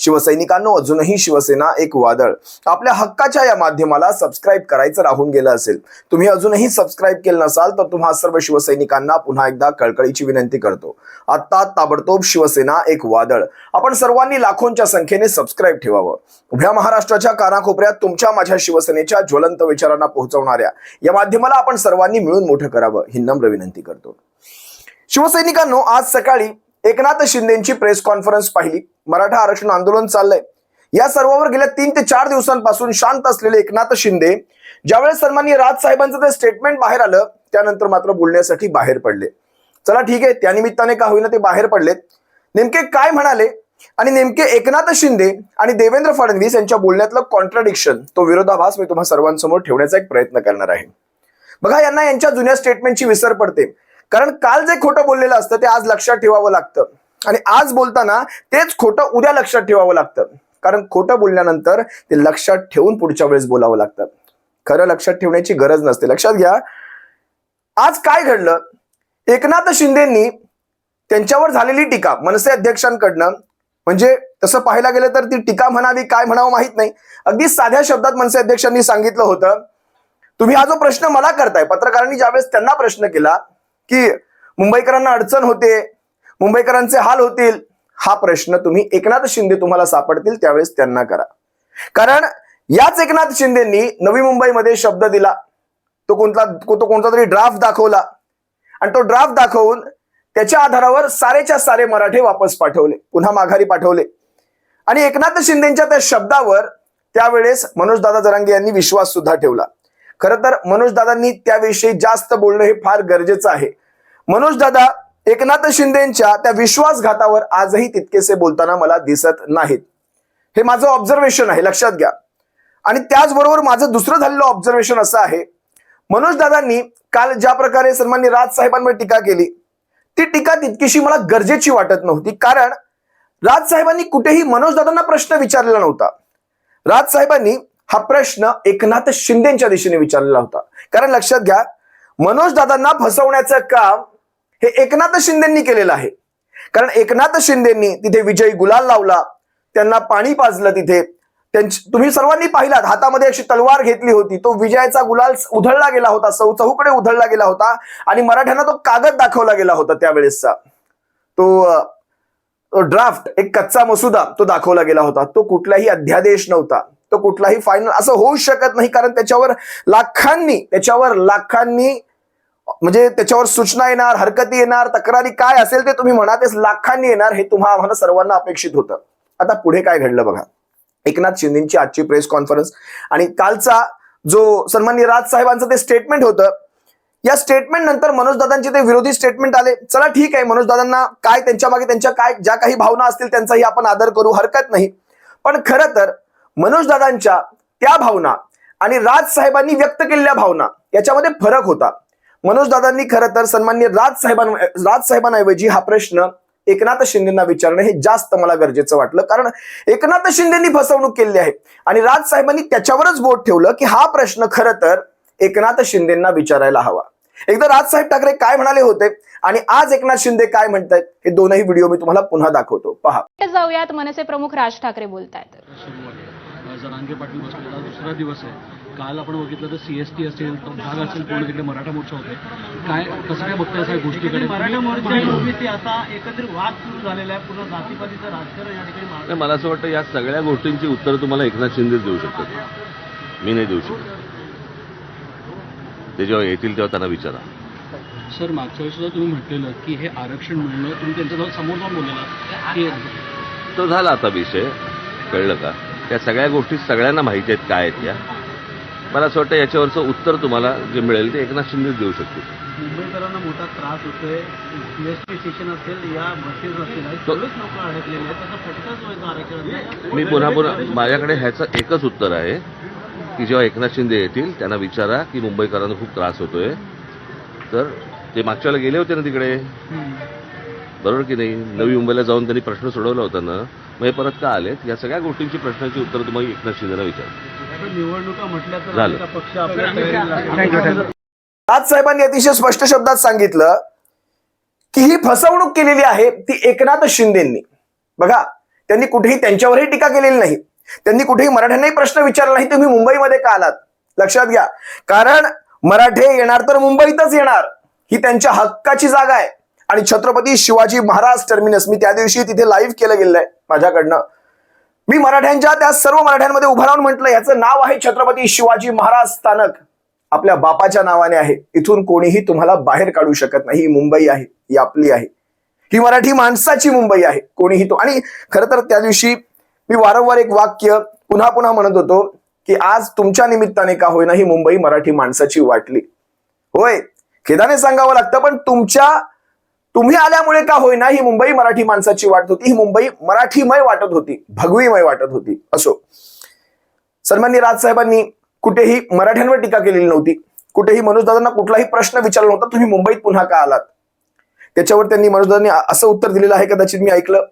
शिवसैनिकांनो अजूनही शिवसेना एक वादळ. आपल्या हक्काच्या या माध्यमाला सबस्क्राईब करायचं राहून गेलं असेल. तुम्ही अजूनही सबस्क्राईब केलं नसाल तर तुम्हा सर्व शिवसैनिकांना पुन्हा एकदा कळकळीची विनंती करतो. आत्ता ताबडतोब शिवसेना एक वादळ. आपण सर्वांनी लाखोंच्या संख्येने सबस्क्राईब ठेवावं. उभ्या महाराष्ट्राच्या कानाकोपऱ्यात तुमच्या माझ्या शिवसेनेच्या ज्वलंत विचारांना पोहोचवणाऱ्या या माध्यमाला आपण सर्वांनी मिळून मोठं करावं ही नम्र विनंती करतो. शिवसैनिकांनो आज सकाळी एकनाथ शिंदेची प्रेस कॉन्फरन्स पाहिली. मराठा आरक्षण आंदोलन चाललंय. या सर्वावर गेल्या तीन ते चार दिवसांपासून शांत असलेले एकनाथ शिंदे ज्यावेळेस सन्माननीय राज साहेबांचं ते स्टेटमेंट बाहेर आलं त्यानंतर मात्र बोलण्यासाठी बाहेर पडले. चला ठीक आहे त्यानिमित्ताने का होईना ते बाहेर पडलेत. नेमके काय म्हणाले आणि नेमके एकनाथ शिंदे आणि देवेंद्र फडणवीस यांच्या बोलण्यातलं कॉन्ट्राडिक्शन तो विरोधाभास मी तुम्हा सर्वांसमोर ठेवण्याचा एक प्रयत्न करणार आहे. बघा यांना यांच्या जुन्या स्टेटमेंटची विसर पडते. कारण काल जे खोटं बोललेलं असतं ते आज लक्षात ठेवावं लागतं. आणि आज बोलताना तेच खोटं उद्या लक्षात ठेवावं लागतं. कारण खोटं बोलल्यानंतर ते लक्षात ठेवून पुढच्या वेळेस बोलावं लागतं. खरं लक्षात ठेवण्याची गरज नसते. लक्षात घ्या आज काय घडलं? एकनाथ शिंदेंनी त्यांच्यावर झालेली टीका मनसे अध्यक्षांकडनं म्हणजे तसं पाहायला गेलं तर ती टीका म्हणावी काय म्हणावं माहीत नाही. अगदी साध्या शब्दात मनसे अध्यक्षांनी सांगितलं होतं तुम्ही हा जो प्रश्न मला करताय पत्रकारांनी ज्यावेळेस त्यांना प्रश्न केला की मुंबईकरांना अडचण होते मुंबईकरांचे हाल होतील हा प्रश्न तुम्ही एकनाथ शिंदे तुम्हाला सापडतील त्यावेळेस त्यांना करा. कारण याच एकनाथ शिंदेंनी नवी मुंबईमध्ये शब्द दिला. तो कोणता तो कोणता तरी ड्राफ्ट दाखवला. आणि तो ड्राफ्ट दाखवून त्याच्या आधारावर सारेच्या सारे मराठे वापस पाठवले पुन्हा माघारी पाठवले. आणि एकनाथ शिंदेच्या त्या शब्दावर त्यावेळेस मनोजदादा जरांगे यांनी विश्वास सुद्धा ठेवला. खरं तर मनोजदादांनी त्याविषयी जास्त बोलणं हे फार गरजेचं आहे. मनोज दादा एकनाथ शिंदेच्या त्या विश्वासघातावर आजही तितकेसे बोलताना मला दिसत नाहीत. हे माझं ऑब्झर्वेशन आहे लक्षात घ्या. आणि त्याचबरोबर माझं दुसरं झालेलं ऑब्झर्वेशन असं आहे मनोज दादांनी काल ज्या प्रकारे सन्मान्य राज साहेबांवर टीका केली ती टीका तितकीशी मला गरजेची वाटत नव्हती. कारण राज साहेबांनी कुठेही मनोज दादांना प्रश्न विचारलेला नव्हता. राज साहेबांनी हा प्रश्न एकनाथ शिंदेच्या दिशेने विचारलेला होता. कारण लक्षात घ्या मनोज दादांना फसवण्याचं काम हे एकनाथ शिंदेंनी केलेलं आहे. कारण एकनाथ शिंदेंनी तिथे विजयी गुलाल लावला त्यांना पाणी पाजलं तिथे. त्यांची तुम्ही सर्वांनी पाहिलात हातामध्ये अशी तलवार घेतली होती. तो विजयाचा गुलाल उधळला गेला होता चौ चहूकडे उधळला गेला होता आणि मराठ्यांना तो कागद दाखवला गेला होता त्यावेळेसचा. तो तो ड्राफ्ट एक कच्चा मसुदा तो दाखवला गेला होता. तो कुठलाही अध्यादेश नव्हता. तो कुठलाही फायनल असं होऊ शकत नाही कारण त्याच्यावर लाखांनी त्याच्यावर लाखांनी म्हणजे त्याच्यावर सूचना येणार हरकती येणार तक्रारी काय असेल ते तुम्ही म्हणा तेच लाखांनी येणार हे तुम्हा आम्हाला सर्वांना अपेक्षित होतं. आता पुढे काय घडलं बघा. एकनाथ शिंदेची आजची प्रेस कॉन्फरन्स आणि कालचा जो सन्मान्य राज साहेबांचं ते स्टेटमेंट होतं या स्टेटमेंट नंतर मनोजदादांचे ते विरोधी स्टेटमेंट आले. चला ठीक आहे मनोजदादांना काय त्यांच्या मागे त्यांच्या काय ज्या काही भावना असतील त्यांचाही आपण आदर करू हरकत नाही. पण खरं तर मनोजदादांच्या त्या भावना आणि राज साहेबांनी व्यक्त केलेल्या भावना याच्यामध्ये फरक होता. मनोज दादांनी खरं तर सन्मान्य राज साहेबां राज साहेबांऐवजी हा प्रश्न एकनाथ शिंदेना विचारणं हे जास्त मला गरजेचं वाटलं. कारण एकनाथ शिंदेनी फसवणूक केली आहे. आणि राज साहेबांनी त्याच्यावरच बोट ठेवलं की हा प्रश्न खरं तर एकनाथ शिंदेना विचारायला हवा. एकदा राजसाहेब ठाकरे काय म्हणाले होते? आणि आज एकनाथ शिंदे काय म्हणतायत? हे दोनही व्हिडिओ मी तुम्हाला पुन्हा दाखवतो. पहा. जाऊयात. मनसे प्रमुख राज ठाकरे बोलतायत. सुरू आहे. जरांगे पाटील बसलेला दुसरा दिवस आहे. काल आपण बघितलं तर सी एस टी असेल तो भाग असेल पूर्ण तिकडे मराठा मोर्चा होते काय कसं काय बघताय सगळ्या गोष्टीकडे? मराठा मोर्चा आता एकत्रित वाद सुरू झालेला आहे पूर्ण जातीपातीचं राजकारण या ठिकाणी मला असं वाटतं या सगळ्या गोष्टींची उत्तरं तुम्हाला एकनाथ शिंदेच देऊ शकतात. मी नाही देऊ शकत. ते जेव्हा येतील तेव्हा त्यांना विचारा. सर मागच्या वेळेस सुद्धा तुम्ही म्हटलेलं की हे आरक्षण मिळणं तुम्ही त्यांच्याजवळ समोर जाऊन बोललेला. की तो झाला आता विषय. कळलं का? त्या सगळ्या गोष्टी सगळ्यांना माहिती आहेत काय आहेत त्या. मला असं वाटतं याच्यावरचं उत्तर तुम्हाला जे मिळेल ते एकनाथ शिंदेच देऊ शकतील. मुंबईकरांना मोठा त्रास होतोय. सीएसटी स्टेशन असेल या बसेस असतील सगळेच लोक अडकलेले आहेत. त्याचा फटकाच व्हायचा आरक्षणाचा मी पुन्हा पुन्हा माझ्याकडे ह्याचं एकच उत्तर आहे की जेव्हा एकनाथ शिंदे येतील त्यांना विचारा की मुंबईकरांना खूप त्रास होतोय. तर ते मागच्या वेळेला गेले होते ना तिकडे. बरोबर की नाही? नवी मुंबईला जाऊन त्यांनी प्रश्न सोडवला होता ना. मग हे परत का आलेत? या सगळ्या गोष्टींची प्रश्नाची उत्तर तुम्हाला एकनाथ शिंदेला विचार. निवडणुका म्हटल्या. आज साहेबांनी अतिशय स्पष्ट शब्दात सांगितलं की ही फसवणूक केलेली आहे ती एकनाथ शिंदेंनी. बघा त्यांनी कुठेही त्यांच्यावरही टीका केलेली नाही. त्यांनी कुठेही मराठ्यांनाही प्रश्न विचारला नाही. तुम्ही मुंबईमध्ये का आलात? लक्षात घ्या. कारण मराठे येणार तर मुंबईतच येणार. ही त्यांच्या हक्काची जागा आहे. आणि छत्रपती शिवाजी महाराज टर्मिनस मी त्या दिवशी तिथे लाईव्ह केलं गेलं आहे माझ्याकडनं. मी मराठ्यांच्या त्या सर्व मराठ्यांमध्ये उभं राहून म्हटलं याचं नाव आहे छत्रपती शिवाजी महाराज स्थानक. आपल्या बापाच्या नावाने आहे. इथून कोणीही तुम्हाला बाहेर काढू शकत नाही. ही मुंबई आहे. ही आपली आहे. ही मराठी माणसाची मुंबई आहे. कोणीही तो आणि खरं तर त्या दिवशी मी वारंवार एक वाक्य पुन्हा पुन्हा म्हणत होतो की आज तुमच्या निमित्ताने का होईना ही मुंबई मराठी माणसाची वाटली. होय खेदाने सांगावं लागतं पण तुमच्या तुम्ही आल्यामुळे का होईना ही मुंबई मराठी माणसाची वाटत होती. ही मुंबई मराठीमय वाटत होती. भगवीमय वाटत होती. असो. सन्मान्य राजसाहेबांनी कुठेही मराठ्यांवर टीका केलेली नव्हती. कुठेही मनोजदादांना कुठलाही प्रश्न विचारला नव्हता. तुम्ही मुंबईत पुन्हा का आलात? त्याच्यावर त्यांनी मनोजदादांनी असं उत्तर दिलेलं आहे कदाचित मी ऐकलं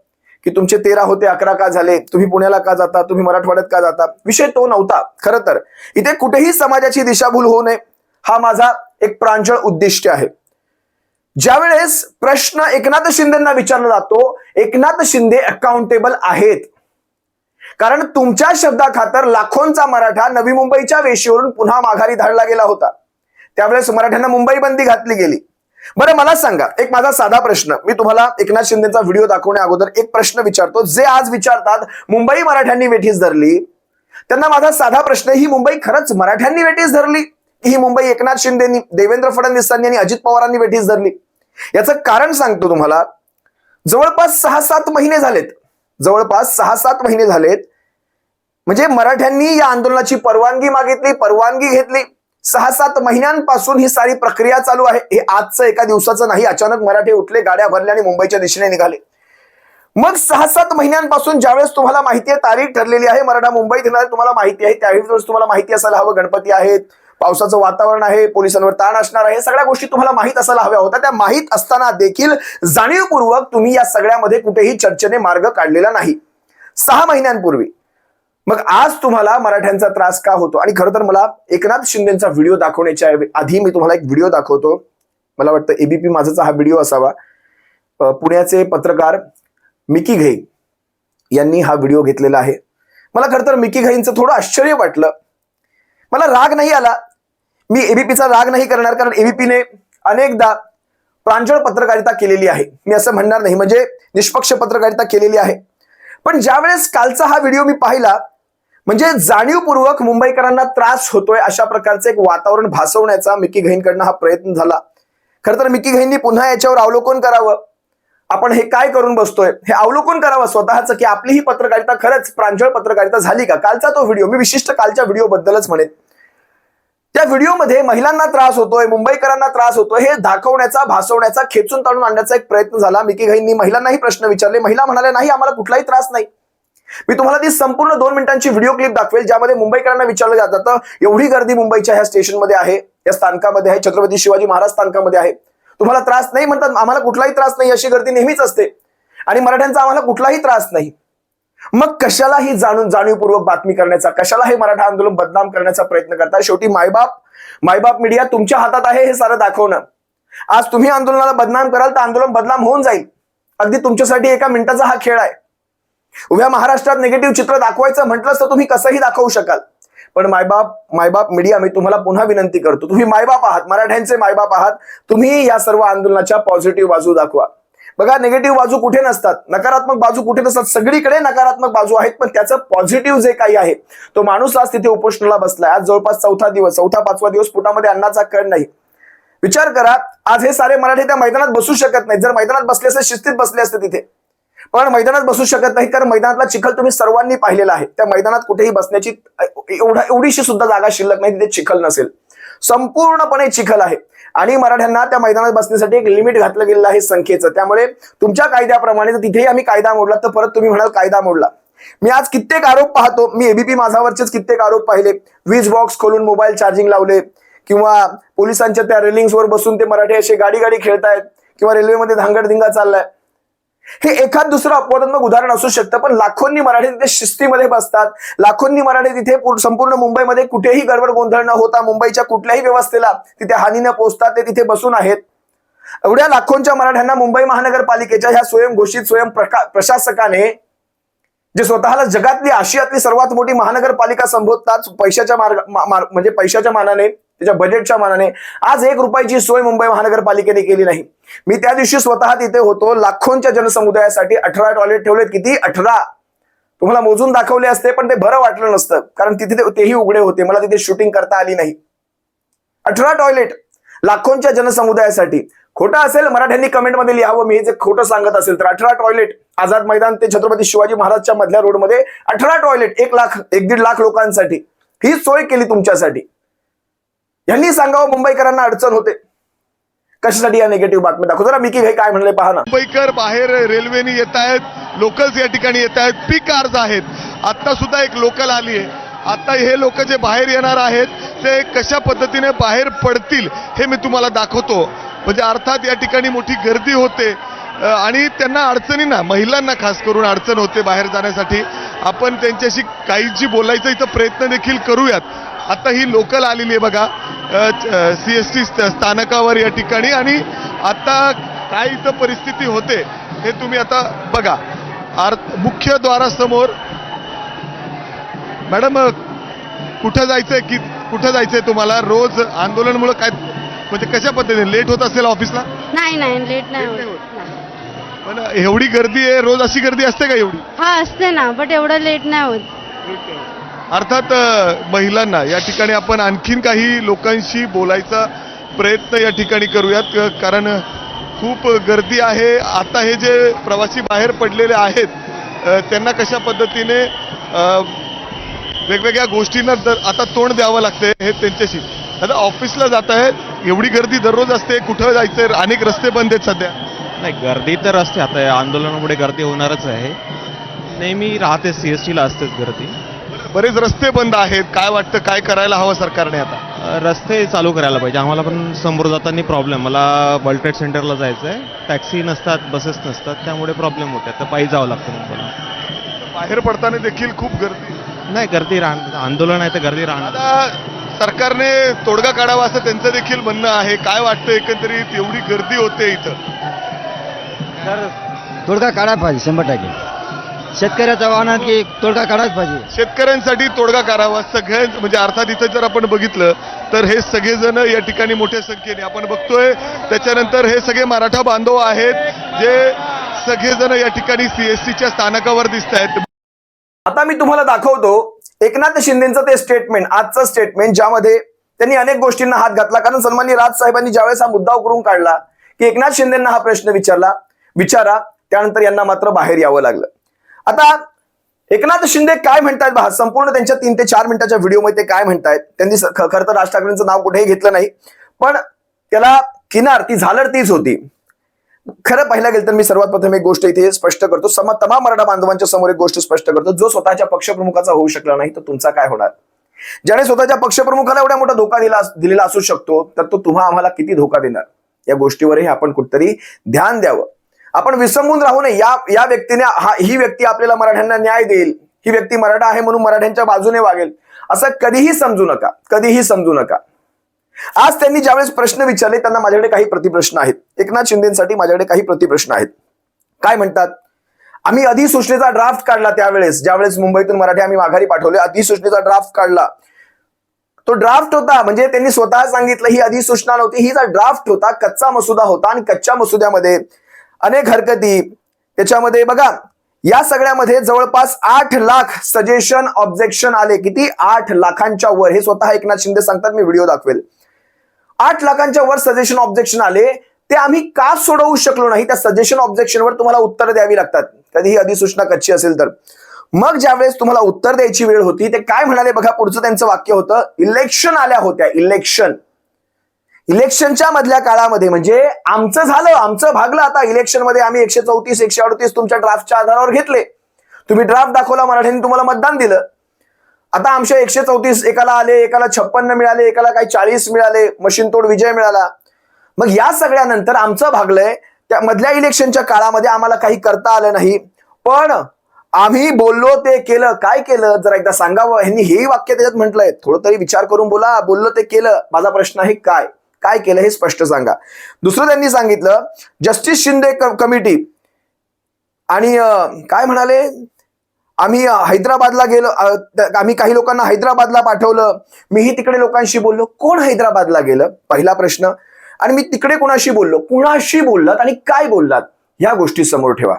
की तुमचे तेरा होते अकरा का झाले? तुम्ही पुण्याला का जाता? तुम्ही मराठवाड्यात का जाता? विषय तो नव्हता. खरं तर इथे कुठेही समाजाची दिशाभूल होऊ नये. हा माझा एक प्रांजळ उद्दिष्ट आहे. ज्यावेळेस प्रश्न एकनाथ शिंदेना विचारला जातो एकनाथ शिंदे अकाउंटेबल आहेत. कारण तुमच्या शब्दाखातर लाखोंचा मराठा नवी मुंबईच्या वेशीवरून पुन्हा माघारी धाडला गेला होता. त्यावेळेस मराठ्यांना मुंबई बंदी घातली गेली. बरं मला सांगा एक माझा साधा प्रश्न. मी तुम्हाला एकनाथ शिंदेचा व्हिडिओ दाखवण्या अगोदर एक प्रश्न विचारतो. जे आज विचारतात मुंबई मराठ्यांनी वेठीस धरली. त्यांना माझा साधा प्रश्न ही मुंबई खरंच मराठ्यांनी वेठीस धरली? ही मुंबई एकनाथ शिंदेनी देवेंद्र फडणवीसांनी आणि अजित पवारांनी वेठीस धरली? याचं कारण सांगतो तुम्हाला. जवळपास सहा सात महिने झालेत. जवळपास सहा सात महिने झालेत. म्हणजे मराठ्यांनी या आंदोलनाची परवानगी मागितली परवानगी घेतली. सहा सात महिन्यांपासून ही सारी प्रक्रिया चालू आहे. हे आजचं एका दिवसाचं नाही अचानक मराठे उठले गाड्या भरल्या आणि मुंबईच्या दिशेने निघाले. मग सहा सात महिन्यांपासून ज्यावेळेस तुम्हाला माहिती आहे तारीख ठरलेली आहे मराठा मुंबईत येणार तुम्हाला माहिती आहे त्यावेळेस तुम्हाला माहिती असायला हवं गणपती आहेत पावसाचं वातावरण आहे पोलिसांवर ताण असणार आहे. सगळ्या गोष्टी तुम्हाला माहीत असायला हव्या होत्या. त्या माहीत असताना देखील जाणीवपूर्वक तुम्ही या सगळ्यामध्ये कुठेही चर्चेने मार्ग काढलेला नाही. सहा महिन्यांपूर्वी. मग आज तुम्हाला मराठ्यांचा त्रास का होतो? आणि खरं तर मला एकनाथ शिंदेचा व्हिडिओ दाखवण्याच्या आधी मी तुम्हाला एक व्हिडिओ दाखवतो. मला वाटतं एबीपी माझाचा हा व्हिडिओ असावा. पुण्याचे पत्रकार मिकी घई यांनी हा व्हिडिओ घेतलेला आहे. मला खरं तर मिकी घईंचं थोडं आश्चर्य वाटलं. मला राग नाही आला. मी एबीपीचा राग नाही करणार कारण एबीपीने अनेकदा प्रांजळ पत्रकारिता केलेली आहे. मी असं म्हणणार नाही. म्हणजे निष्पक्ष पत्रकारिता केलेली आहे. पण ज्यावेळेस कालचा हा व्हिडिओ मी पाहिला म्हणजे जाणीवपूर्वक मुंबईकरांना त्रास होतोय अशा प्रकारचं एक वातावरण भासवण्याचा मिकी घईंकडनं हा प्रयत्न झाला. खरं तर मिकी घईंनी पुन्हा याच्यावर अवलोकन करावं. आपण हे काय करून बसतोय? हे अवलोकन करावं स्वतःच की आपली ही पत्रकारिता खरंच प्रांजळ पत्रकारिता झाली का? कालचा तो व्हिडिओ मी विशिष्ट कालच्या व्हिडिओ बद्दलच म्हणेन. त्या व्हिडिओमध्ये महिलांना त्रास होतोय मुंबईकरांना त्रास होतोय हे दाखवण्याचा भासवण्याचा खेचून ताणून आणण्याचा एक प्रयत्न झाला. मिकी घाईंनी महिलांनाही प्रश्न विचारले. महिला म्हणाल्या नाही आम्हाला कुठलाही त्रास नाही. मी तुम्हाला ती संपूर्ण दोन मिनिटांची व्हिडिओ क्लिप दाखवेल ज्यामध्ये मुंबईकरांना विचारलं जातं तर एवढी गर्दी मुंबईच्या ह्या स्टेशनमध्ये आहे या स्थानकामध्ये आहे छत्रपती शिवाजी महाराज स्थानकामध्ये आहे. तुम्हाला त्रास नाही म्हणतात आम्हाला कुठलाही त्रास नाही अशी गर्दी नेहमीच असते. आणि मराठ्यांचा आम्हाला कुठलाही त्रास नाही. मग कशाला ही जाणून जाणीवपूर्वक बातमी करण्याचा कशाला हे मराठा आंदोलन बदनाम करण्याचा प्रयत्न करता शेवटी मायबाप मायबाप मीडिया तुमच्या हातात आहे हे सारं दाखवणं. आज तुम्ही आंदोलनाला बदनाम कराल तर आंदोलन बदनाम होऊन जाईल. अगदी तुमच्यासाठी एका मिनिटाचा हा खेळ आहे. उभ्या महाराष्ट्रात निगेटिव्ह चित्र दाखवायचं म्हटलंच तर तुम्ही कसंही दाखवू शकाल. पण मायबाप मायबाप मीडिया मी तुम्हाला पुन्हा विनंती करतो. तुम्ही मायबाप आहात मराठ्यांचे मायबाप आहात. तुम्ही या सर्व आंदोलनाच्या पॉझिटिव्ह बाजू दाखवा. बघा निगेटिव्ह बाजू कुठे नसतात? नकारात्मक बाजू कुठे नसतात? सगळीकडे नकारात्मक बाजू आहेत पण त्याचं पॉझिटिव्ह जे काही आहे तो माणूस आज तिथे उपोषणाला बसलाय. आज जवळपास चौथा दिवस चौथा पाचवा दिवस पोटामध्ये अन्नाचा कळ नाही. विचार करा आज हे सारे मराठी त्या मैदानात बसू शकत नाहीत. जर मैदानात बसले असते शिस्तीत बसले असते तिथे. पण मैदानात बसू शकत नाही कारण मैदानातला चिखल तुम्ही सर्वांनी पाहिलेला आहे. त्या मैदानात कुठेही बसण्याची एवढा एवढीशी सुद्धा जागा शिल्लक नाही तिथे चिखल नसेल. संपूर्णपणे चिखल आहे. आणि मराठ्यांना त्या मैदानात बसण्यासाठी एक लिमिट घातलं गेलेलं आहे संख्येचं. त्यामुळे तुमच्या कायद्याप्रमाणे जर तिथेही आम्ही कायदा मोडला तर परत तुम्ही म्हणाल कायदा मोडला. मी आज कित्येक आरोप पाहतो. मी एबीपी माझावरचेच कित्येक आरोप पाहिले. वीज बॉक्स खोलून मोबाईल चार्जिंग लावले किंवा पोलिसांच्या त्या रेलिंग्सवर बसून ते मराठी असे गाडी गाडी खेळतायत किंवा रेल्वेमध्ये धांगडधिंगा चाललाय. हे एखाद दुसरं अपवादात्मक उदाहरण असू शकतं पण लाखोंनी मराठी तिथे शिस्तीमध्ये बसतात. लाखोंनी मराठी तिथे संपूर्ण मुंबईमध्ये कुठेही गडबड गोंधळ न होता मुंबईच्या कुठल्याही व्यवस्थेला तिथे हानी न पोहोचतात ते तिथे बसून आहेत. एवढ्या लाखोंच्या मराठ्यांना मुंबई महानगरपालिकेच्या ह्या स्वयंघोषित स्वयं प्रशासकाने जे स्वतःला जगातली आशियातली सर्वात मोठी महानगरपालिका संबोधतात पैशाच्या मार्ग म्हणजे पैशाच्या मानाने त्याच्या बजेटच्या मानाने आज एक रुपयाची सोय मुंबई महानगरपालिकेने केली नाही. मी त्या दिवशी स्वतः तिथे होतो. लाखोंच्या जनसमुदायासाठी अठरा टॉयलेट ठेवलेत. किती? अठरा. तुम्हाला मोजून दाखवले असते पण ते बरं वाटलं नसतं. कारण तिथे तेही उघडे होते. मला तिथे शूटिंग करता आली नाही. अठरा टॉयलेट लाखोंच्या जनसमुदायासाठी. खोटं असेल मराठ्यांनी कमेंटमध्ये लिहावं. मी हे जे खोटं सांगत असेल तर अठरा टॉयलेट आझाद मैदान ते छत्रपती शिवाजी महाराजच्या मधल्या रोडमध्ये अठरा टॉयलेट एक लाख एक दीड लाख लोकांसाठी. ही सोय केली तुमच्यासाठी. यांनी सांगावं मुंबईकरांना अडचण होते. कशासाठी या निगेटिव्ह बातम्या दाखव? जरा मिकी भाई काय म्हणले पहा ना. मुंबईकर बाहेर रेल्वेने येत आहेत लोकल्स या ठिकाणी येत आहेत पीक कार्स आहेत. आता सुद्धा एक लोकल आली आहे. आता हे लोक जे बाहेर येणार आहेत ते कशा पद्धतीने बाहेर पडतील हे मी तुम्हाला दाखवतो. म्हणजे अर्थात या ठिकाणी मोठी गर्दी होते. आणि त्यांना अडचणी ना महिलांना खास करून अडचण होते बाहेर जाण्यासाठी. आपण त्यांच्याशी काही जी बोलायचा इथं प्रयत्न देखील करूयात. आता ही लोकल आलेली आहे बघा. सी एस टी स्थानकावर या ठिकाणी आणि आता काय इथं परिस्थिती होते हे तुम्ही आता बघा. आर- मुख्य द्वारासमोर मॅडम कुठं जायचंय की कुठं जायचंय तुम्हाला? रोज आंदोलनमुळे काय म्हणजे कशा पद्धतीने? लेट होत असेल ऑफिसला? नाही नाही लेट नाही होत. पण एवढी गर्दी आहे रोज अशी गर्दी असते का एवढी? हा असते ना बट एवढं लेट नाही होत. अर्थात महिलांना या ठिकाणी आपण आणखीन काही लोकांशी बोलायचा प्रयत्न या ठिकाणी करूयात. कारण खूप गर्दी आहे. आता हे जे प्रवासी बाहेर पडलेले आहेत त्यांना कशा पद्धतीने वेगवेगळ्या गोष्टींना दर आता तोंड द्यावं लागतंय हे त्यांच्याशी. आता ऑफिसला जात आहेत एवढी गर्दी दररोज असते कुठं जायचं अनेक रस्ते बंद आहेत सध्या. नाही गर्दी तर असते आता आंदोलनामुळे गर्दी होणारच आहे. नेहमी राहते सी एस टीला असतेच गर्दी. बरेच रस्ते बंद आहेत. काय वाटतं काय करायला हवं सरकारने आता? रस्ते चालू करायला पाहिजे. आम्हाला पण समोर जाताना प्रॉब्लेम मला वर्ल्ड ट्रेड सेंटरला जायचं आहे टॅक्सी नसतात बसेस नसतात त्यामुळे प्रॉब्लेम होते तर पायी जावं लागतं मुंबईला बाहेर पडताना देखील खूप गर्दी. नाही गर्दी राहणार आंदोलन आहे तर गर्दी राहणार आता सरकारने तोडगा काढावा असं त्यांचं देखील म्हणणं आहे. काय वाटतं एकंदरीत एवढी गर्दी होते इथं? तर तोडगा काढायला पाहिजे शंभर टक्के. शेतकऱ्याच्या आव्हानात की तोडगा काढायला पाहिजे. शेतकऱ्यांसाठी तोडगा काढावा सगळ्या म्हणजे अर्थात इथं जर आपण बघितलं तर हे सगळेजण या ठिकाणी मोठ्या संख्येने आपण बघतोय त्याच्यानंतर हे सगळे मराठा बांधव आहेत जे सगळेजण या ठिकाणी सीएसटीच्या स्थानकावर दिसत आहेत. आता मी तुम्हाला दाखवतो एकनाथ शिंदेचं ते स्टेटमेंट आजचं स्टेटमेंट ज्यामध्ये त्यांनी अनेक गोष्टींना हात घातला. कारण सन्माननीय राज साहेबांनी ज्यावेळेस हा मुद्दा करून काढला की एकनाथ शिंदेना हा प्रश्न विचारला विचारा त्यानंतर यांना मात्र बाहेर यावं लागलं. आता एकनाथ शिंदे काय म्हणतायत पहा संपूर्ण त्यांच्या तीन ते चार मिनिटाच्या व्हिडिओमध्ये ते काय म्हणतायत? त्यांनी ख- खरं तर राज ठाकरेंचं नाव कुठेही घेतलं नाही. पण त्याला किनार ती झालर तीच होती. खरं पाहिलं गेलं तर मी सर्वात प्रथम एक गोष्ट इथे स्पष्ट करतो. समा तमाम मराठा बांधवांच्या समोर एक गोष्ट स्पष्ट करतो. जो स्वतःच्या पक्षप्रमुखाचा होऊ शकला नाही तर तुमचा काय होणार? ज्याने स्वतःच्या पक्षप्रमुखाला एवढा मोठा धोका दिला दिलेला असू शकतो तर तो तुम्हा आम्हाला किती धोका देणार? या गोष्टीवरही आपण कुठतरी ध्यान द्यावं. आपण विसंबून राहू नये. या या व्यक्तीने हा ही व्यक्ती आपल्याला मराठ्यांना न्याय देईल. ही व्यक्ती मराठा आहे म्हणून मराठ्यांच्या बाजूने वागेल. असं कधीही समजू नका. कधीही समजू नका. आज त्यांनी ज्यावेळेस प्रश्न विचारले त्यांना माझ्याकडे काही प्रतिप्रश्न आहेत. एकनाथ शिंदेसाठी माझ्याकडे काही प्रतिप्रश्न आहेत. काय म्हणतात? आम्ही अधिसूचनेचा ड्राफ्ट काढला त्यावेळेस. ज्यावेळेस मुंबईतून मराठी आम्ही माघारी पाठवले अधिसूचनेचा ड्राफ्ट काढला. तो ड्राफ्ट होता. म्हणजे त्यांनी स्वतः सांगितलं ही अधिसूचना नव्हती. ही ड्राफ्ट होता कच्चा मसुदा होता आणि कच्च्या मसुद्यामध्ये अनेक हरकती. त्याच्यामध्ये बघा या सगळ्यामध्ये जवळपास आठ लाख सजेशन ऑब्जेक्शन आले. किती? आठ लाखांच्या वर. हे स्वतः एकनाथ शिंदे सांगतात मी व्हिडिओ दाखवेल. आठ लाखांच्या वर सजेशन ऑब्जेक्शन आले. ते आम्ही का सोडवू शकलो नाही? त्या सजेशन ऑब्जेक्शनवर तुम्हाला उत्तर द्यावी लागतात. कधी ही अधिसूचना कच्ची असेल तर. मग ज्यावेळेस तुम्हाला उत्तर द्यायची वेळ होती ते काय म्हणाले? बघा पुढचं त्यांचं वाक्य होतं. इलेक्शन आल्या होत्या. इलेक्शन इलेक्शनच्या मधल्या काळामध्ये म्हणजे आमचं झालं आमचं भागलं. आता इलेक्शनमध्ये आम्ही एकशे चौतीस एकशे अडतीस तुमच्या ड्राफ्टच्या आधारावर घेतले. तुम्ही ड्राफ्ट दाखवला मराठ्यांनी तुम्हाला मतदान दिलं. आता आमच्या एकशे चौतीस एकाला आले एकाला छप्पन्न मिळाले एकाला काही चाळीस मिळाले मशीन तोड विजय मिळाला. मग या सगळ्यानंतर आमचं भागलंय त्या मधल्या इलेक्शनच्या काळामध्ये आम्हाला काही करता आलं नाही. पण आम्ही बोललो ते केलं. काय केलं? जरा एकदा सांगावं. ह्यांनी हेही वाक्य त्याच्यात म्हटलंय. थोडं तरी विचार करून बोला. बोललो ते केलं. माझा प्रश्न आहे काय? काय केलं हे स्पष्ट सांगा. दुसरं त्यांनी सांगितलं जस्टिस शिंदे कमिटी आणि काय म्हणाले? आम्ही हैदराबादला गेलो आम्ही काही लोकांना हैदराबादला पाठवलं. मीही तिकडे लोकांशी बोललो. कोण हैदराबादला गेलं? पहिला प्रश्न. आणि मी तिकडे कोणाशी बोललो? कुणाशी बोललात आणि काय बोललात? ह्या गोष्टी समोर ठेवा.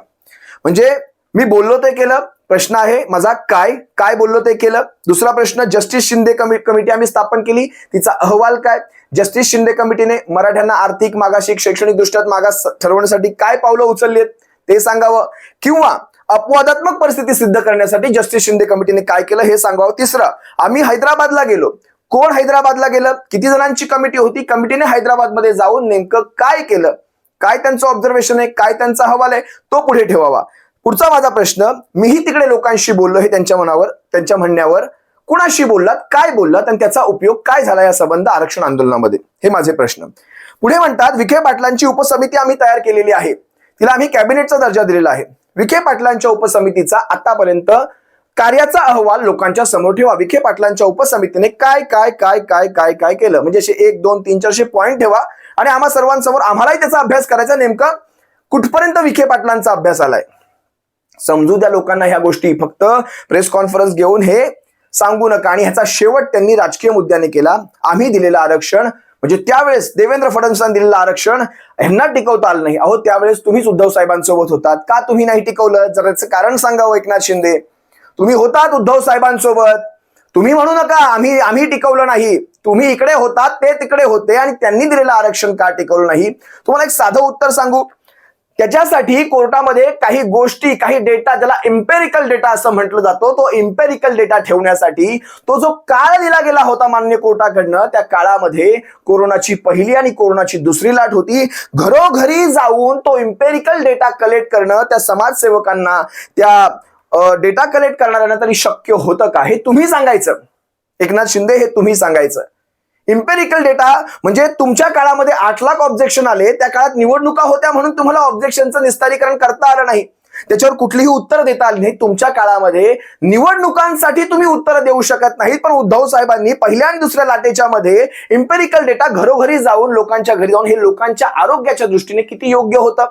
म्हणजे मी बोललो ते केलं प्रश्न आहे माझा काय काय बोललो ते केलं? दुसरा प्रश्न जस्टिस शिंदे कमि कमिटी आम्ही स्थापन केली. तिचा अहवाल काय? जस्टिस शिंदे कमिटीने मराठ्यांना आर्थिक मागाशी शैक्षणिक दृष्ट्यात मागास ठरवण्यासाठी काय पावलं उचलली ते सांगावं. किंवा अपवादात्मक परिस्थिती सिद्ध करण्यासाठी जस्टिस शिंदे कमिटीने काय केलं हे सांगावं. तिसरं आम्ही हैदराबादला गेलो. कोण हैदराबादला गेलं? किती जणांची कमिटी होती? कमिटीने हैदराबादमध्ये जाऊन नेमकं काय केलं? काय त्यांचं ऑब्झर्वेशन आहे? काय त्यांचा अहवाल आहे? तो पुढे ठेवावा. पुढचा माझा प्रश्न मीही तिकडे लोकांशी बोललो हे त्यांच्या मनावर त्यांच्या म्हणण्यावर. कुणाशी बोललात काय बोललात आणि त्याचा उपयोग काय झाला या संबंध आरक्षण आंदोलनामध्ये? हे माझे प्रश्न. पुढे म्हणतात विखे पाटलांची उपसमिती आम्ही तयार केलेली आहे. तिला आम्ही कॅबिनेटचा दर्जा दिलेला आहे. विखे पाटलांच्या उपसमितीचा आतापर्यंत कार्याचा अहवाल लोकांच्या समोर ठेवा. विखे पाटलांच्या उपसमितीने काय काय काय काय काय काय केलं? म्हणजे असे एक दोन तीन चारशे पॉईंट ठेवा आणि आम्हा सर्वांसमोर आम्हालाही त्याचा अभ्यास करायचा नेमका. कुठपर्यंत विखे पाटलांचा अभ्यास आलाय? समजू द्या लोकांना ह्या गोष्टी. फक्त प्रेस कॉन्फरन्स घेऊन हे सांगू नका. आणि ह्याचा शेवट त्यांनी राजकीय मुद्द्याने केला. आम्ही दिलेलं आरक्षण म्हणजे त्यावेळेस देवेंद्र फडणवीसांनी दिलेलं आरक्षण ह्यांना टिकवता आलं नाही. अहो त्यावेळेस तुम्हीच उद्धव साहेबांसोबत होतात. का तुम्ही नाही टिकवलं? जराचं कारण सांगावं एकनाथ शिंदे. तुम्ही होतात उद्धव साहेबांसोबत. तुम्ही म्हणू नका आम्ही आम्ही टिकवलं नाही. तुम्ही इकडे होतात ते तिकडे होते आणि त्यांनी दिलेलं आरक्षण का टिकवलं नाही? तुम्हाला एक साधं उत्तर सांगू? त्याच्यासाठी कोर्टामध्ये काही गोष्टी काही डेटा ज्याला इम्पेरिकल डेटा असं म्हटलं जातो तो इम्पेरिकल डेटा ठेवण्यासाठी तो जो काळ दिला गेला होता मान्य कोर्टाकडनं त्या काळामध्ये कोरोनाची पहिली आणि कोरोनाची दुसरी लाट होती. घरोघरी जाऊन तो इम्पेरिकल डेटा कलेक्ट करणं त्या समाजसेवकांना त्या डेटा कलेक्ट करणाऱ्यांना तरी शक्य होतं का? हे तुम्ही सांगायचं. एकनाथ शिंदे हे तुम्ही सांगायचं. इम्पेरिकल डेटा म्हणजे तुमच्या काळामध्ये आठ लाख ऑब्जेक्शन आले त्या काळात निवडणुका होत्या म्हणून तुम्हाला ऑब्जेक्शनचं निस्तारीकरण करता आलं नाही. त्याच्यावर कुठलीही उत्तर देता आली नाही तुमच्या काळामध्ये निवडणुकांसाठी तुम्ही उत्तर देऊ शकत नाहीत. पण उद्धव साहेबांनी पहिल्या आणि दुसऱ्या लाटेच्या मध्ये इम्पेरिकल डेटा घरोघरी जाऊन लोकांच्या घरी जाऊन हे लोकांच्या आरोग्याच्या दृष्टीने किती योग्य होतं?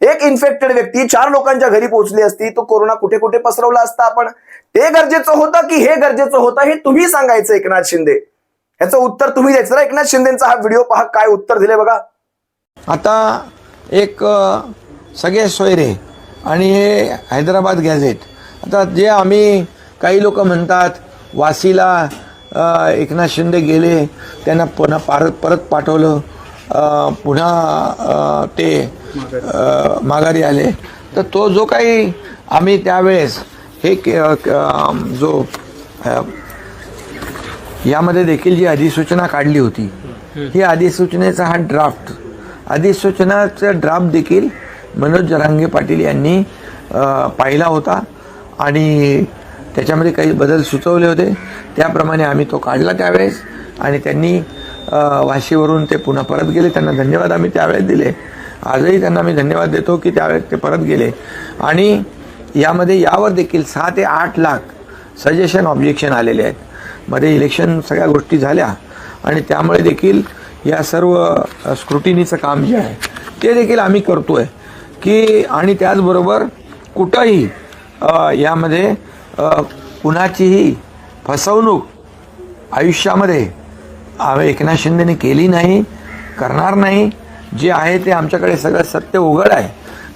एक इन्फेक्टेड व्यक्ती चार लोकांच्या घरी पोहोचली असती तो कोरोना कुठे कुठे पसरवला असता आपण. ते गरजेचं होतं की हे गरजेचं होतं हे तुम्ही सांगायचं एकनाथ शिंदे. याचं उत्तर तुम्ही द्यायचं. ना एकनाथ शिंदेचा हा व्हिडिओ पहा काय उत्तर दिले बघा. आता एक सगळे सोयरे आणि हे हैदराबाद गॅझेट. आता जे आम्ही काही लोक म्हणतात वासीला एकनाथ शिंदे गेले त्यांना पुन्हा पार परत पाठवलं पुन्हा ते माघारी आले. तर तो जो काही आम्ही त्यावेळेस हे के- जो यामध्ये देखील जी अधिसूचना काढली होती ही. अधिसूचनेचा हा ड्राफ्ट अधिसूचनाचा ड्राफ्ट देखील मनोज जरांगे पाटील यांनी पाहिला होता आणि त्याच्यामध्ये काही बदल सुचवले होते. त्याप्रमाणे आम्ही तो काढला त्यावेळेस आणि त्यांनी वाशीवरून ते पुन्हा परत गेले. त्यांना धन्यवाद आम्ही त्यावेळेस दिले. आजही त्यांना मी धन्यवाद देतो की त्यावेळेस ते परत गेले. आणि यामध्ये यावर देखील सहा ते आठ लाख सजेशन ऑब्जेक्शन आलेले आहेत. मध्ये इलेक्शन सगळ्या गोष्टी झाल्या. आणि त्यामुळे देखील या सर्व स्क्रुटिनीचं काम जे आहे ते देखील आम्ही करतो आहे की आणि त्याचबरोबर कुठंही यामध्ये कुणाचीही फसवणूक आयुष्यामध्ये आम्ही एकनाथ शिंदेने केली नाही करणार नाही. जे आहे ते आमच्याकडे सगळं सत्य उघड आहे.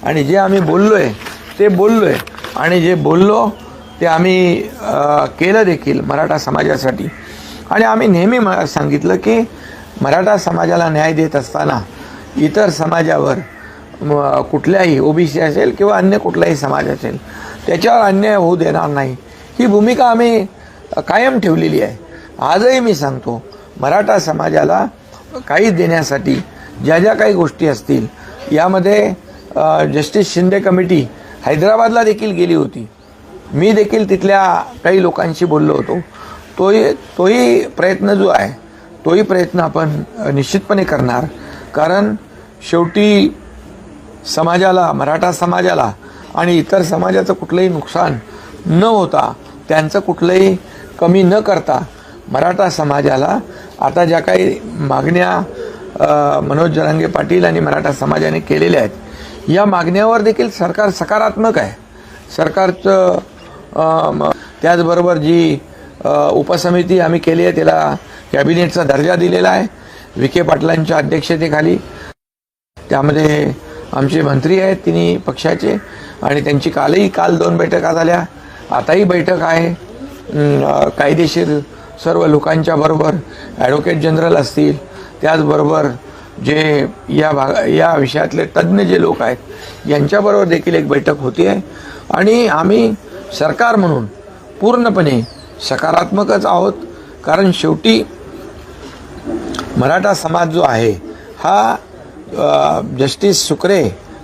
आणि जे आम्ही बोललो आहे ते बोललो आहे आणि जे बोललो ते आम्ही केलं देखील मराठा समाजासाठी. आणि आम्ही नेहमी म सांगितलं की मराठा समाजाला न्याय देत असताना इतर समाजावर कुठल्याही ओबीसी असेल किंवा अन्य कुठलाही समाज असेल त्याच्यावर अन्याय होऊ देणार नाही. ही भूमिका आम्ही कायम ठेवलेली आहे. आजही मी सांगतो मराठा समाजाला काही देण्यासाठी ज्या ज्या काही गोष्टी असतील यामध्ये जस्टिस शिंदे कमिटी हैदराबादला देखील गेली होती. मी देखील तिथल्या काही लोकांशी बोललो होतो. तोही तोही प्रयत्न जो आहे तोही प्रयत्न आपण निश्चितपणे करणार. कारण शेवटी समाजाला मराठा समाजाला आणि इतर समाजाचं कुठलंही नुकसान न होता त्यांचं कुठलंही कमी न करता मराठा समाजाला आता ज्या काही मागण्या मनोज जरांगे पाटील आणि मराठा समाजाने केलेल्या आहेत या मागण्यावर देखील सरकार सकारात्मक आहे. सरकारचं त्याचबरोबर जी उपसमिती आम्ही केली आहे त्याला कॅबिनेटचा दर्जा दिलेला आहे. विखे पाटलांच्या अध्यक्षतेखाली. त्यामध्ये आमचे मंत्री आहेत तिन्ही पक्षाचे. आणि त्यांची कालही काल दोन बैठका झाल्या. आताही बैठक आहे. कायदेशीर सर्व लोकांच्या बरोबर ॲडव्होकेट जनरल असतील. त्याचबरोबर जे या भाग या विषयातले तज्ज्ञ जे लोक आहेत यांच्याबरोबर देखील एक बैठक होती आहे आणि आम्ही सरकार म्हणून पूर्णपणे सकारात्मकच आहोत. कारण शेवटी मराठा समाज जो आहे हा जस्टिस सुक्रे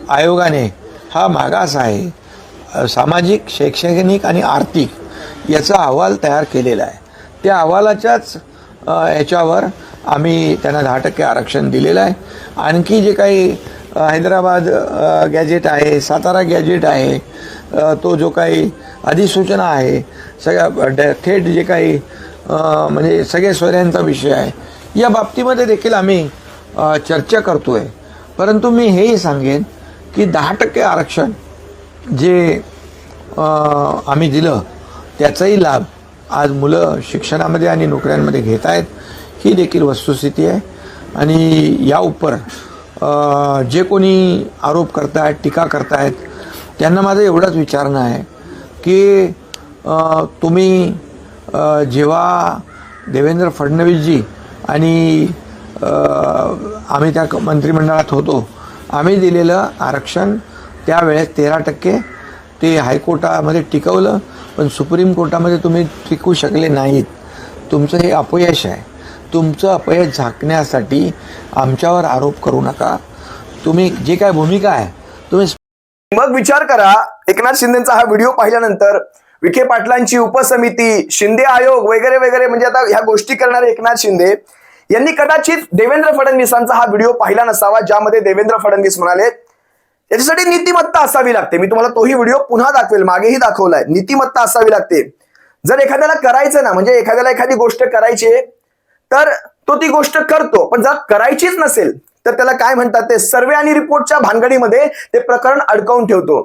आयोगाने हा मागास आहे. सामाजिक शैक्षणिक आणि आर्थिक याचा अहवाल तयार केलेला आहे. त्या अहवालाच्याच याच्यावर आम्ही त्यांना दहा टक्के आरक्षण दिलेलं आहे. आणखी जे काही हैदराबाद गॅजेट आहे सातारा गॅजेट आहे तो जो काही अधिसूचना आहे सगळ्या ड- थेट जे काही म्हणजे सगळे सोयऱ्यांचा विषय आहे या बाबतीमध्ये देखील आम्ही चर्चा करतो आहे परंतु मी हेही सांगेन की दहा टक्के आरक्षण जे आम्ही दिलं त्याचाही लाभ आज मुलं शिक्षणामध्ये आणि नोकऱ्यांमध्ये घेत आहेत ही देखील वस्तुस्थिती आहे. आणि या उपर जे कोणी आरोप करतायत टीका करतायत त्यांना माझं एवढंच विचारणं आहे की तुम्ही जेव्हा देवेंद्र फडणवीसजी आणि आम्ही त्या मंत्रिमंडळात होतो आम्ही दिलेलं आरक्षण त्यावेळेस तेरा टक्के ते हायकोर्टामध्ये टिकवलं पण सुप्रीम कोर्टामध्ये तुम्ही टिकू शकले नाहीत. तुमचं हे अपयश आहे. तुमचं अपयश झाकण्यासाठी आमच्यावर आरोप करू नका. तुम्ही जे काय भूमिका आहे तुम्ही मग विचार करा एकनाथ शिंदेचा हा व्हिडिओ पाहिल्यानंतर विखे पाटलांची उपसमिती शिंदे आयोग वगैरे वगैरे म्हणजे आता ह्या गोष्टी करणारे एकनाथ शिंदे यांनी कदाचित देवेंद्र फडणवीसांचा हा व्हिडिओ पाहिला नसावा ज्यामध्ये देवेंद्र फडणवीस म्हणाले याच्यासाठी नीतिमत्ता असावी लागते. मी तुम्हाला तोही व्हिडिओ पुन्हा दाखवेल मागेही दाखवलाय. नीतिमत्ता असावी लागते. जर एखाद्याला करायचं ना म्हणजे एखाद्याला एखादी गोष्ट करायची तर तो ती गोष्ट करतो पण जर करायचीच नसेल तर त्याला काय म्हणतात ते? सर्वे आणि रिपोर्टच्या भानगडीमध्ये ते प्रकरण अडकवून ठेवतो.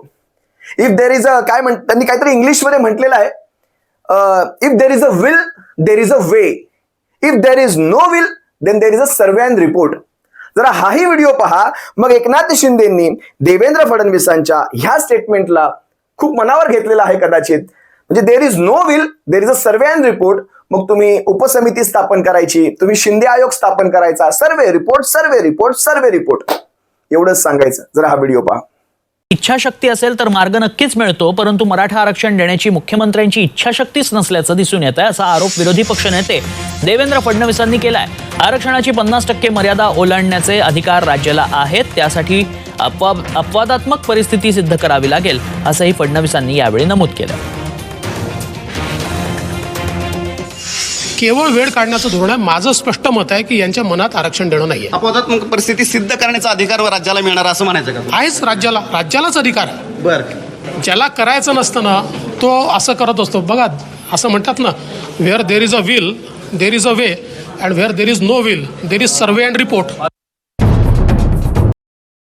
इफ देर इज अ काय म्हण त्यांनी काहीतरी इंग्लिशमध्ये म्हटलेलं आहे. If there is a will there is a way if there is no will then there is a survey and report जरा हाही व्हिडिओ पहा. मग एकनाथ शिंदेंनी देवेंद्र फडणवीसांच्या ह्या स्टेटमेंटला खूप मनावर घेतलेला आहे कदाचित. म्हणजे there is no will there is a survey and report मग तुम्ही उपसमिती स्थापन करायची तुम्ही शिंदे आयोग स्थापन करायचा. Survey report survey report survey report एवढंच सांगायचं. जरा हा व्हिडिओ पहा. इच्छाशक्ती असेल तर मार्ग नक्कीच मिळतो परंतु मराठा आरक्षण देण्याची मुख्यमंत्र्यांची इच्छाशक्तीच नसल्याचं दिसून येत आहे असा आरोप विरोधी पक्षनेते देवेंद्र फडणवीसांनी केलाय. आरक्षणाची पन्नास टक्के मर्यादा ओलांडण्याचे अधिकार राज्याला आहेत त्यासाठी अपवादात्मक परिस्थिती सिद्ध करावी लागेल असंही फडणवीसांनी यावेळी नमूद केलं. केवळ वेळ काढण्याचं धोरण आहे. माझं स्पष्ट मत आहे की यांच्या मनात आरक्षण देणं नाहीये. अपवादात्मक परिस्थिती सिद्ध करण्याचा अधिकार व राज्याला मिळणार असं म्हणायचं का आहेच राज्याला. राज्यालाच अधिकार आहे. बरं. ज्याला करायचं नसतं ना तो असं करत असतो. बघा असं म्हणतात ना where there is a will there is a way and where there is no will there is survey and report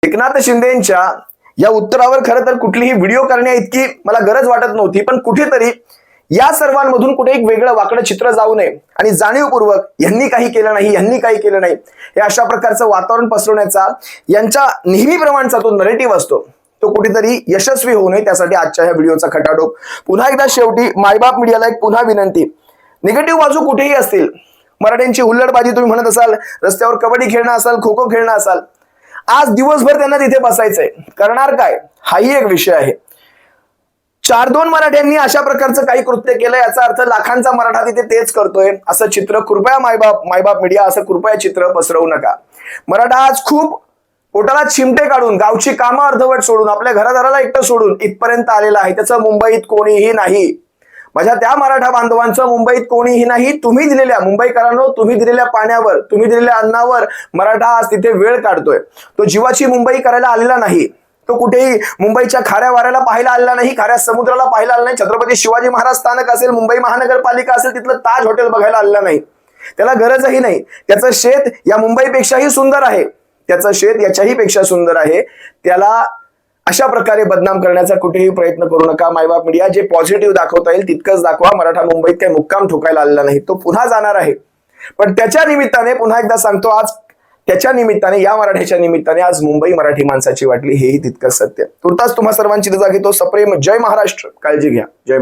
Eknath शिंदेच्या या उत्तरावर खरं तर कुठलीही व्हिडिओ करण्या इतकी मला गरज वाटत नव्हती पण कुठेतरी या सर्वांमधून कुठे एक वेगळं वाकडं चित्र जाऊ नये आणि जाणीवपूर्वक यांनी काही केलं नाही यांनी काही केलं नाही हे अशा प्रकारचं वातावरण पसरवण्याचा यांच्या नेहमीप्रमाणचा तो नरेटिव्ह असतो. तो कुठेतरी यशस्वी होऊ नये त्यासाठी आजच्या ह्या व्हिडिओचा खटाटोप पुन्हा एकदा शेवटी मायबाप मीडियाला एक पुन्हा विनंती. निगेटिव्ह बाजू कुठेही असतील मराठ्यांची हुल्लडबाजी तुम्ही म्हणत असाल रस्त्यावर कबड्डी खेळणं असाल खो खो खेळणं असाल आज दिवसभर त्यांना तिथे बसायचंय. करणार काय? हाही एक विषय आहे. चार दोन मराठ्यांनी अशा प्रकारचं काही कृत्य केलं याचा अर्थ लाखांचा मराठा तिथे तेच करतोय. असं चित्र कृपया मायबाप मायबाप मीडिया असं कृपया चित्र पसरवू नका. मराठा आज खूप पोटाला चिमटे काढून गावची कामं अर्धवट सोडून आपल्या घरादाराला एकटं सोडून इथपर्यंत आलेला आहे. त्याचं मुंबईत कोणीही नाही. माझ्या त्या मराठा बांधवांचं मुंबईत कोणीही नाही. तुम्ही दिलेल्या मुंबईकरांनो तुम्ही दिलेल्या पाण्यावर तुम्ही दिलेल्या अन्नावर मराठा आज तिथे वेळ काढतोय. तो जीवाची मुंबई करायला आलेला नाही. तो कुठेही मुंबईच्या खाऱ्या वाऱ्याला पाहायला आला नाही खाऱ्या समुद्राला पाहायला आला नाही. छत्रपती शिवाजी महाराज स्थानक असेल मुंबई महानगरपालिका असेल तिथलं ताज हॉटेल बघायला आलं नाही. त्याला गरजही नाही. त्याचं शेत या मुंबईपेक्षाही सुंदर आहे. त्याचं शेत याच्याही पेक्षा सुंदर आहे. त्याला अशा प्रकारे बदनाम करण्याचा कुठेही प्रयत्न करू नका. मायबाप मीडिया जे पॉझिटिव्ह दाखवता येईल तितकंच दाखवा. मराठा मुंबईत काही मुक्काम ठोकायला आलेला नाही. तो पुन्हा जाणार आहे. पण त्याच्या निमित्ताने पुन्हा एकदा सांगतो आज त्याच्या निमित्ताने या मराठ्याच्या निमित्ताने आज मुंबई मराठी माणसाची वाटली हेही तितकंच सत्य. तुर्तास तुम्हा सर्वांची रजा घेतो. सप्रेम. जय महाराष्ट्र. काळजी घ्या. जय